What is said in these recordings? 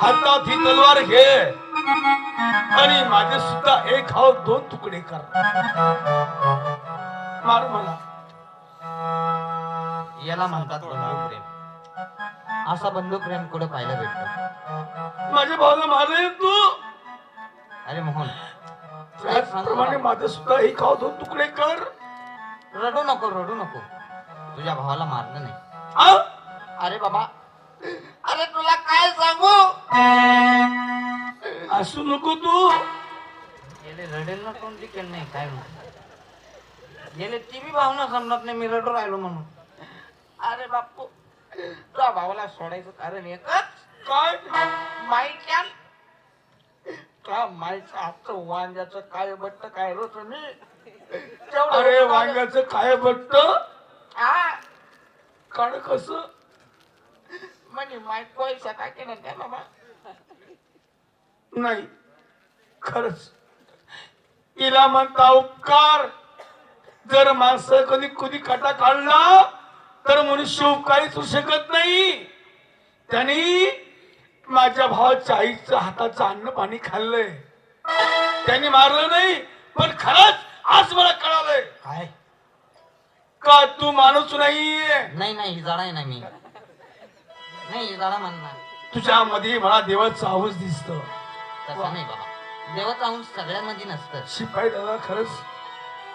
हातात ही तलवार घे. आणि माझे सुद्धा एक हाव दोन तुकडे कर. मार मला. याला म्हणतात बंधू प्रेम. असा बंधू प्रेम कुठं पाहायला भेटतो? माझ्या भावाला मारले तू. अरे मोहन. त्याचप्रमाणे? माझे सुद्धा एक हाव दोन तुकडे कर. रडू नको रडू नको. तुझ्या भावाला मारलं नाही? अरे बाबा. अरे तुला काय सांगू? असू नको तू. गेले रडेल ना कोणती केलं नाही काय म्हणून गेले ती बी भावना समजत नाही मी रडू राहिलो म्हणून. अरे बापू तुझ्या भावाला सोडायचं कारण एकच. काय माईच्या का माईचं हातचं वांग्याचं काय बट्ट काय रोज मी तेवढं अरे वांग्याचं काय बट्ट? हा. काढ कस? म्हणजे माई पैसा काय केलं काय बाबा नाही खरच. तिला म्हणता उपकार. जर माणसं कधी कधी काटा काढला तर मनुष्य उपकारीच होऊ शकत नाही. त्यांनी माझ्या भावाच्या आईचं हाताचं अन्न पाणी खाल्लंय. त्यांनी मारलं नाही पण खरंच आज मला कळालंय. काय? का तू माणूस नाहीये? नाही नाही ही जाडा आहे ना मी. नाही म्हणणार. तुझ्यामध्ये मला देवाचं आवाज दिसत. तसं नाही बाबा. देवाचा अंश सगळ्यांमध्ये नसतं. शिपाई दादा खरंच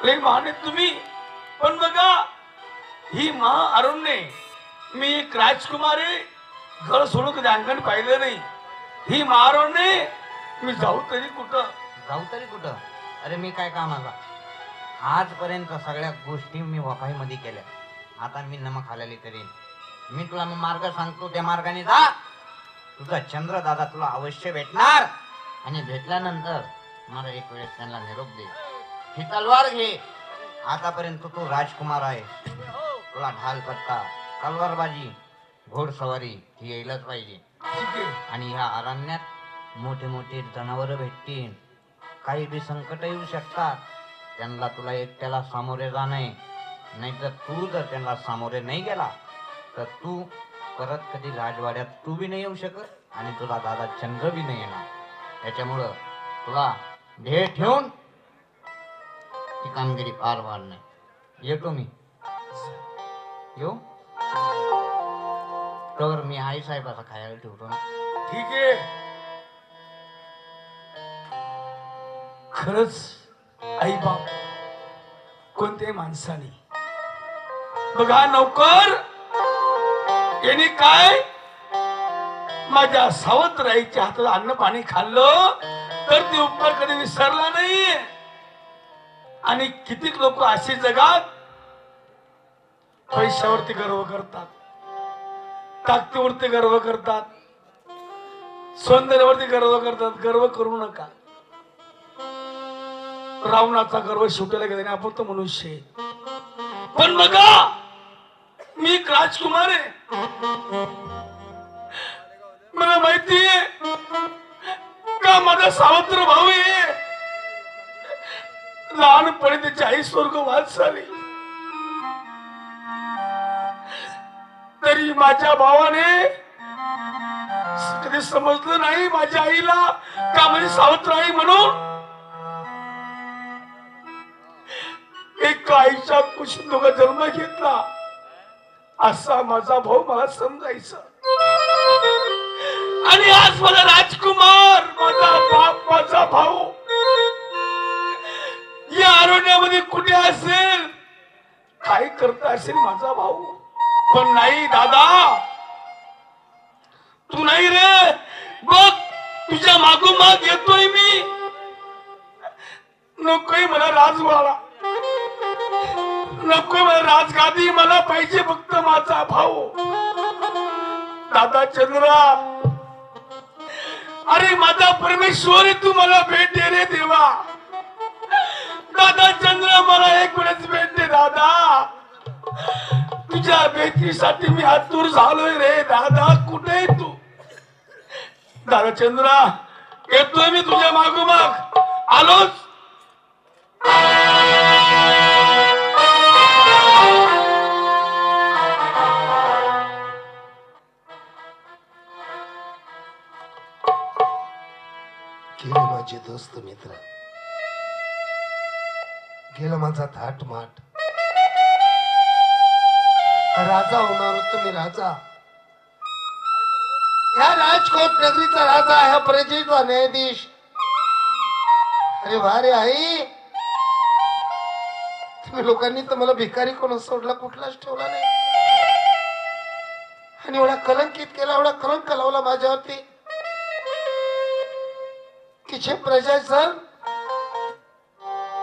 लय महान आहेत तुम्ही. पण बघा ही महा अरुण्य मी एक राजकुमार आहे घर सोडून कधी अंगण पाहिलं नाही. ही महाअरुण्य मी जाऊ तरी कुठं? जाऊ तरी कुठं? अरे मी काय कामाला? आजपर्यंत सगळ्या गोष्टी मी वफाईमध्ये केल्या. आता मी नमक हालेली करीन मी तुला मग मार्ग सांगतो त्या मार्गाने जा. तुझा चंद्र दादा तुला अवश्य भेटणार. आणि भेटल्यानंतर मला एक वेळेस त्यांना निरोप दे. ही तलवार घे. आतापर्यंत तू राजकुमार आहे. तुला ढाल पत्ता तलवारबाजी घोडसवारी ही यायलाच पाहिजे. आणि ह्या अरण्यात मोठे मोठे जनावर भेटतील. काही बी संकट येऊ शकतात. त्यांना तुला एकट्याला सामोरे जाणे. नाहीतर तू जर त्यांना सामोरे नाही गेला तर तू परत कधी राजवाड्यात तू बी नाही येऊ शकत आणि तुला दादा चंद्र बी नाही येणार. त्याच्यामुळं तुला ध्येय ठेवून ती कामगिरी पार पाडणे येतो मी. येऊ? तर मी आई साहेबाचा खायला ठेवतो ना. ठीक आहे. खरंच आई बाप कोणत्याही माणसाने. बघा नौकर याने काय? माझ्या सावंतराईच्या हातात अन्न पाणी खाल्लं तर ते उपकार कधी विसरला नाही. आणि कितीक लोक असे जगात पैशावरती गर्व करतात ताकदीवरती गर्व करतात सौंदर्यावरती गर्व करतात गर्व करू नका. रावणाचा गर्व शेवटायला गेला आपण तो मनुष्य पण बघा मी एक राजकुमार आहे. मला माहिती का माझा सावत्र भाऊ आहे? लहानपणी त्याची आई स्वर्ग वाद झाली. तरी माझ्या भावाने कधी समजलं नाही माझ्या आईला का म्हणजे सावत्र आई म्हणून? एक आईच्या कुशीत दोघं जन्म घेतला. असा माझा भाऊ मला समजायचा. आणि आज मला राजकुमार माझा बाप माझा भाऊ या आरोग्यामध्ये कुठे असेल? काय करता असेल माझा भाऊ? पण नाही दादा. तू नाही रे. बघ तुझ्या मागोमाग येतोय मी. नकोय मला राजवाडा. नको मला राजगादी मला पाहिजे फक्त माझा भाऊ. दादा चंद्रा. अरे माझा परमेश्वर तू मला भेट दे रे देवा. दादा चंद्र मला एक वेळेस भेट दे दादा. तुझ्या भेटीसाठी मी आतुर झालोय रे दादा. कुठे तू? दादा चंद्रा येतोय मी तुझ्या मागोमाग. आलोच? माझे दोस्त मित्र. गेला माझा थाट माट राजा होणार होतो मी राजा. ह्या राजकोट नगरीचा राजा ह्या प्रजेचा न्यायाधीश. अरे भारे आई. तुम्ही लोकांनी तर मला भिकारी कोण सोडला? कुठलाच ठेवला नाही. आणि एवढा कलंकित केला एवढा कलंक लावला माझ्यावरती. की प्रजा सर.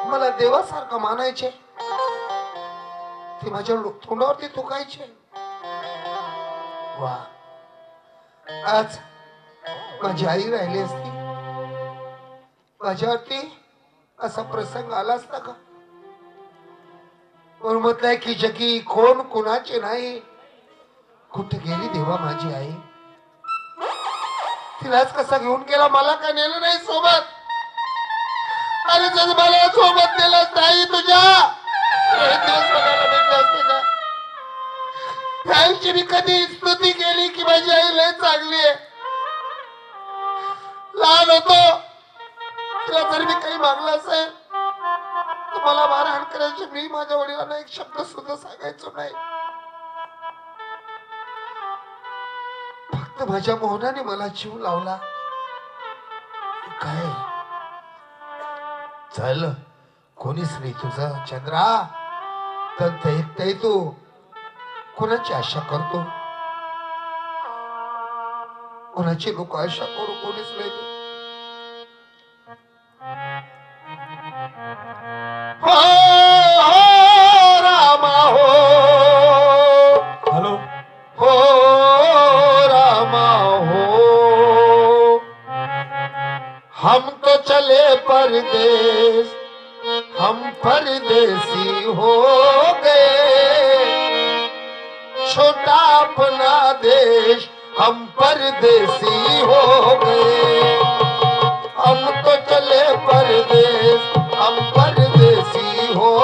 मला देवासारखं मानायचे. ते माझ्या तोंडावरती तुकायचे वा. आज माझी आई राहिली असती. माझ्यावरती असा प्रसंग आला असता का? म्हणून म्हटलंय की जगी कोण कुणाचे नाही. कुठे गेली देवा माझी आई? तिलाच कसा घेऊन गेला मला का नेलं नाही सोबत? अरे जर मला सोबत नेलं नाही तुझ्या. त्यांची आईची मी कधी स्तुती केली की माझी आई लय चांगली आहे. लहान होतो. तिला जर मी काही मागलं असेल तुम्हाला मारहाण करायची मी माझ्या वडिलांना एक शब्द सुद्धा सांगायचो नाही. तर माझ्या मोहनाने मला जीव लावला. काय? चल कोणीच नाही तुझं चंद्रा? तर एकटाही तू. कोणाची आशा करतो? कोणाची लोक आशा करू कोणीच नाही तू. परदेश हम परदेसी हो गए। छोटा अपना देश हम परदेसी हो गए। हम तो चले परदेश हम परदेसी हो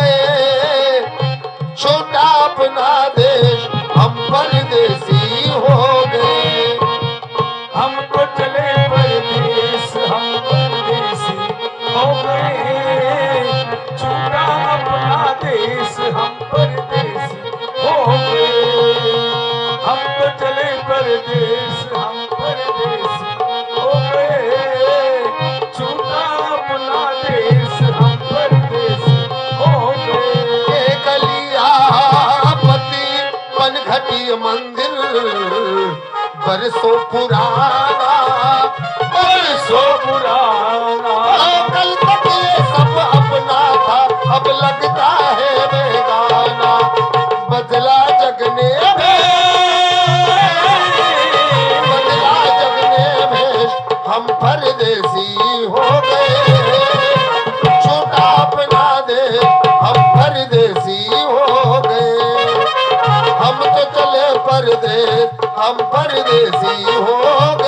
गए। छोटा अपना देश बरसों पुराना सो पुराना परदेश हम परदेसी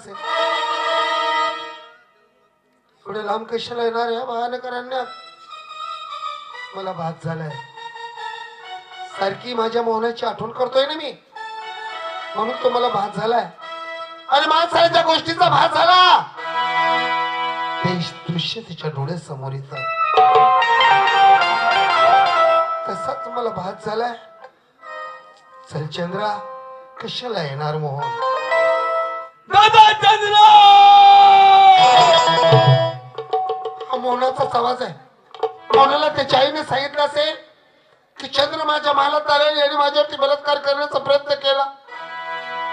असेल पुढे लांब कशाला येणार या महानगरांना मला भात झालाय. सारखी माझ्या मोहनाची आठवण करतोय ना मी. म्हणून तो मला भात झालाय. आणि माणसाच्या गोष्टीचा भात झाला. ते दृश्य तिच्या डोळ्यासमोर येत. तसाच मला भात झालाय. चल चंद्रा कशाला येणार मोहन? दादा! चंद्र हा मोहनाचाच आवाज आहे. मोनाला त्याच्या आईने सांगितलं असेल की चंद्र माझ्या मालात आले आणि माझ्यावरती बलात्कार करण्याचा प्रयत्न केला.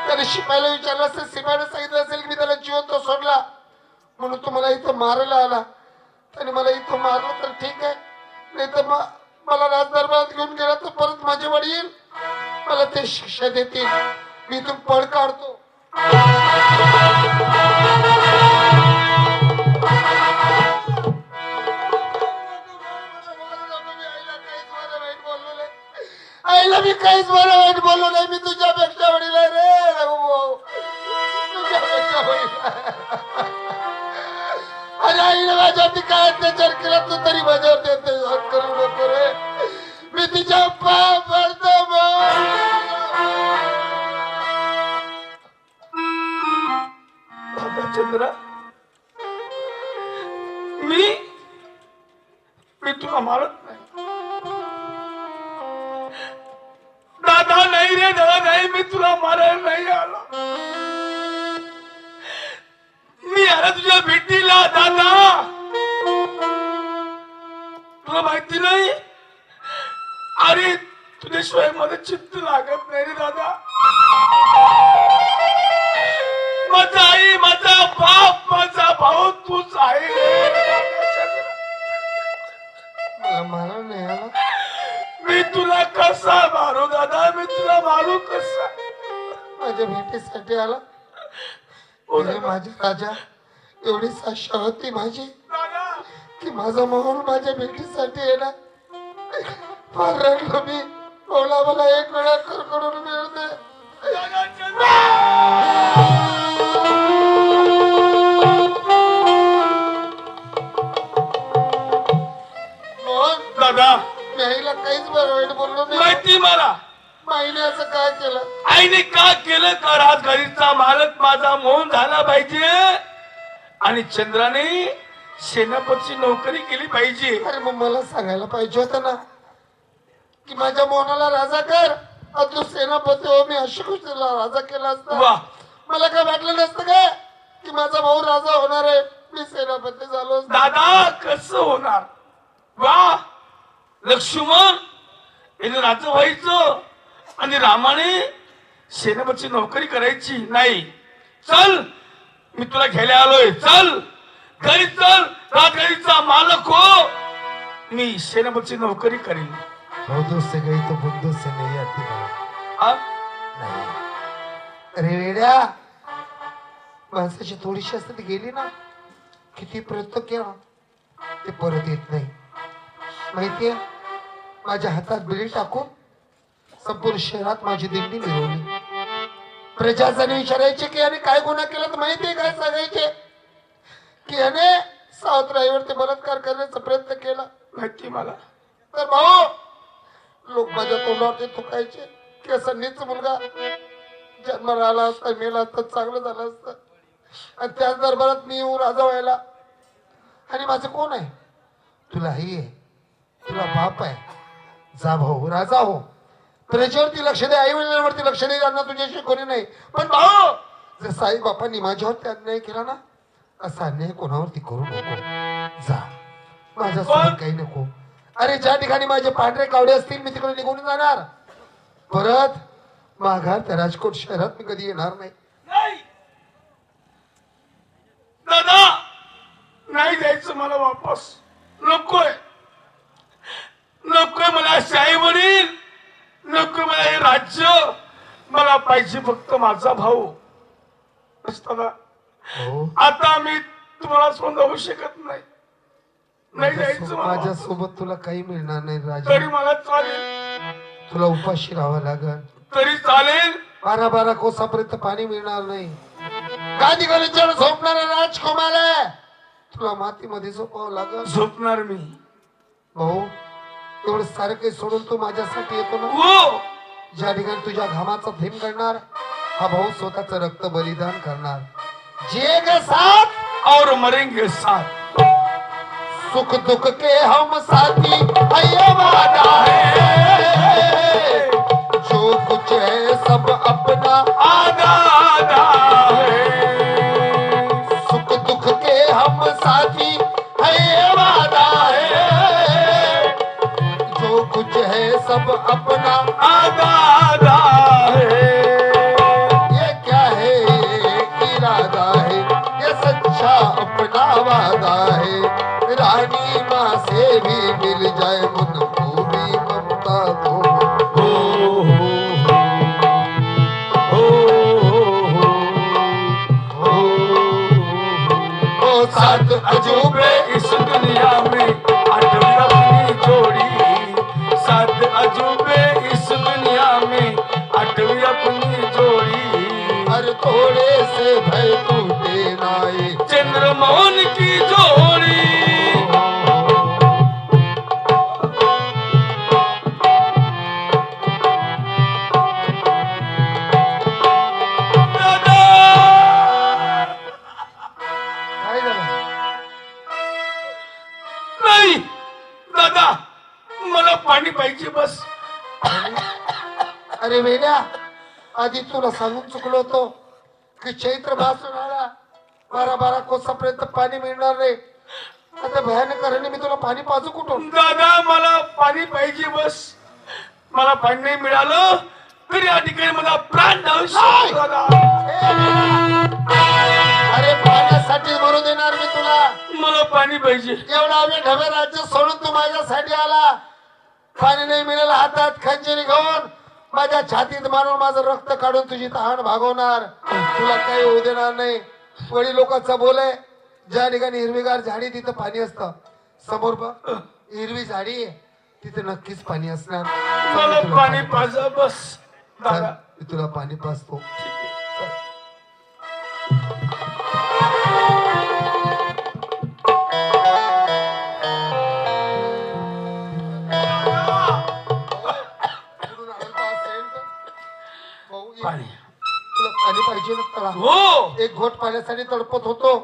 त्याने शिपायला विचारलं असेल शिपायाने सांगितलं असेल की मी त्याला जिवंत सोडला. म्हणून तो मला इथं मारायला आला. त्याने मला इथं मारलं तर ठीक आहे. नाही तर मग मला राजदरबारात घेऊन गेला तर परत माझे वडील मला ते शिक्षा देतील. मी इथून पळ काढतो. आईला मी काहीच बरं वाईट बोललो नाही मी तुझ्यापेक्षा वडील आहे रे रघुभाऊ. तुझ्यापेक्षा वडील अरे आईने माझ्यावरती काय अत्याचार केला तू तरी माझ्यावरती अत्याचार करू नको रे मी तिच्या पाय पडतो भाऊ रामचंद्र मी? मी तुला मारत नाही. दादा नाही रे दादा नाही मी तुला मारायला नाही आलो. मी आला तुझ्या भेटीला दादा. तुला माहिती नाही? अरे तुझ्याशिवाय मला चित्त लागत नाही रे दादा. माझा आई माझा बाप माझा भाऊ तूच आहे. मला मारा नाही आला मी तुला कसा मारू दादा? मी तुला मारू कसा? माझ्या भेटीसाठी आला. हो अरे दादा. माझी राजा. एवढी साशा होती माझी. की माझा मोहन माझ्या भेटीसाठी येणार. फार रडलो मी. बोला मला एक वेळा करकडून मिळते काहीच बरं वाईट बोललो नाही. माहिती मला. माईने असं काय केलं? आईने का केलं? का राजघारीचा मालक माझा मोहन झाला पाहिजे. आणि चंद्राने सेनापतीची नोकरी केली पाहिजे. अरे मग मला सांगायला पाहिजे होतं ना की माझ्या मोहनाला राजा कर. आणि तू सेनापती हो मी अशोकला राजा केला असता. वा. मला काय वाटलं नसतं काय की माझा भाऊ राजा होणार आहे? मी सेनापती झालो असतो. दादा कस होणार? वा. लक्ष्मण याने राजा व्हायचं आणि रामाने सेनापतीची नोकरी करायची नाही. चल मी तुला घ्यायला आलोय. चल घरी चल. राजघारीचा मालक हो. मी सेनापतीची नोकरी करीन. बहुदो से गई तो बुद्धो से नहीं आती नाही अरे वेड्या माणसाची थोडीशी असते ती गेली ना. किती प्रयत्न केला ते परत येत नाही. माहितीये? माझ्या हातात बिडी टाकून संपूर्ण शहरात माझी दिंडी मिळवली प्रजाजने विचारायचे की याने काय गुन्हा केला तर माहितीये काय सांगायचे? की याने सावत्राईवरती बलात्कार करण्याचा प्रयत्न केला. माहिती मला? तर भाऊ लोक माझ्या तोंडावरती थुकायचे. की असा नीच मुलगा जन्माला आला असता मेला असता चांगलं झालं असतं. आणि त्याच दरबारात मी येऊ राजा व्हायला. आणि माझं कोण आहे? तुला आई आहे. तुला बाप आहे. जा भाऊ राजा हो. प्रजेवरती लक्ष दे आई वडिलांवरती लक्ष दे त्यांना तुझ्याशी कोणी नाही. पण भाऊ जर साई बापांनी माझ्यावरती अन्याय केला ना असा अन्याय कोणावरती करू नको. जा. माझ्यासोबत काही नको. अरे ज्या ठिकाणी माझे पांढरे कावडे असतील मी तिकडे निघून जाणार. परत माघार त्या राजकोट शहरात मी कधी येणार नाही. नाही. दादा नाही जायचं मला वापस. नकोय. नकोय मला शाही वडील नकोय मला हे राज्य. मला पाहिजे फक्त माझा भाऊ. दादा हो. आता मी तुम्हाला सोडून जाऊ शकत नाही. नाही जायचं मला. वापस. माझ्यासोबत तुला काही मिळणार नाही तरी राजा मला चालेल. तुला उपाशी राहावं लागल. तरी चालेल. बारा बारा कोसापर्यंत पाणी मिळणार नाही. गादी गलीच्यावर झोपणारा राजकुमार आहे. तुला मातीमध्ये झोपावं लागल. झोपणार मी. भाऊ एवढं सारं काही सोडून तू माझ्यासाठी येतो ना? हो. ज्या ठिकाणी तुझ्या घामाचा थेंब करणार हा भाऊ स्वतःचं रक्त बलिदान करणार. जे ग साथ और मरेंगे साथ. सुख दुख के हम साथी वादा है। जो कुछ है सब अपना आधा सब अपना आधा है। ये क्या है? इरादा है। ये सच्चा अपना वादा है। रानी माँ से भी मिल आधी तुला सांगून चुकलो होतो की चैत्र मासून आला बारा बारा कोसापर्यंत पाणी मिळणार नाही. आता भयानक मी तुला पाणी पाजू कुठून? दादा मला पाणी पाहिजे बस. मला पाणी नाही मिळालं तरी या ठिकाणी मला प्राण जाऊ शकतो दादा. अरे पाण्यासाठी मरू देणार मी तुला. मला पाणी पाहिजे. एवढा आम्ही ढबे राज्य सोडून तू माझ्यासाठी आला. पाणी नाही मिळालं हातात खंजिरी घेऊन. माझ्या छातीत मारून माझं रक्त काढून तुझी तहान भागवणार. तुला काही होऊ देणार नाही. वडील लोकांचा बोल आहे. ज्या ठिकाणी हिरवीगार झाडी तिथं पाणी असतं. समोर बघ हिरवी झाडी तिथे नक्कीच पाणी असणार. पाणी पाजा बस. तुला पाणी पाजतो. पाणी. तुला पाणी पाहिजे ना तळा हो. एक घोट पाण्यासाठी तडपत होतो.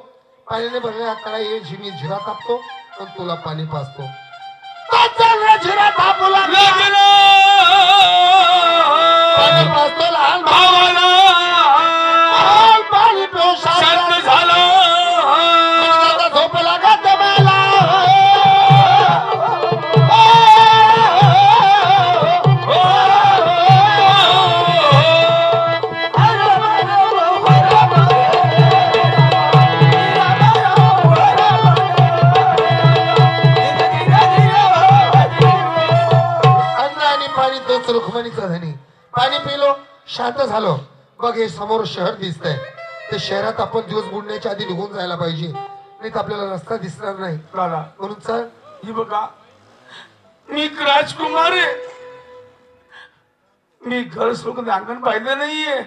पाण्याने भरलेला तळा ये झिमी झिरा तापतो पण तुला पाणी पाजतो. तो चल रे झिरा तापू लागला. पाणी पाजतो लहान. भावाला. पाणी पिलो शांत झालो. बघ हे समोर शहर दिसतंय. ते शहरात आपण दिवस बुडण्याच्या आधी निघून जायला पाहिजे. नाही तर आपल्याला रस्ता दिसणार नाही. दादा. म्हणून चल. ही बघा. मी राजकुमार आहे. मी घर सोडून अंगण पाहिलं नाहीये.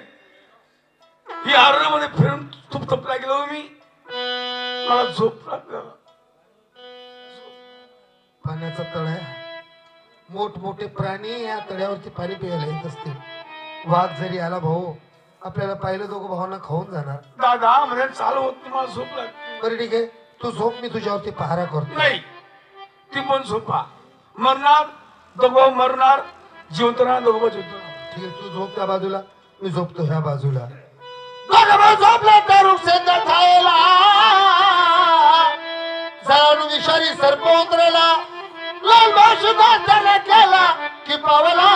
ही आरणमध्ये फिरून तुप तपला गेलो मी. मला झोप लागलं. पाण्याचा तळ आहे. मोठमोठे प्राणी या तळ्यावरती पाणी प्यायला येत असतील. वाघ जरी आला भाऊ आपल्याला पाहिलं दोघं भावांना खाऊन जाणार. दादा म्हणजे चालू होत मला झोप लागते. बरं ठीक आहे. तू झोप मी तुझ्यावरती पहारा करतो. नाही ती पण झोपा. मरणार दोघं मरणार जिवंत राहणार दोघं जिवंत. ठीक आहे तू झोप त्या बाजूला मी झोपतो ह्या बाजूला. झोपला तर खायला विषारी सर्प उतरला लाल भाषुदा त्याला केला की पावला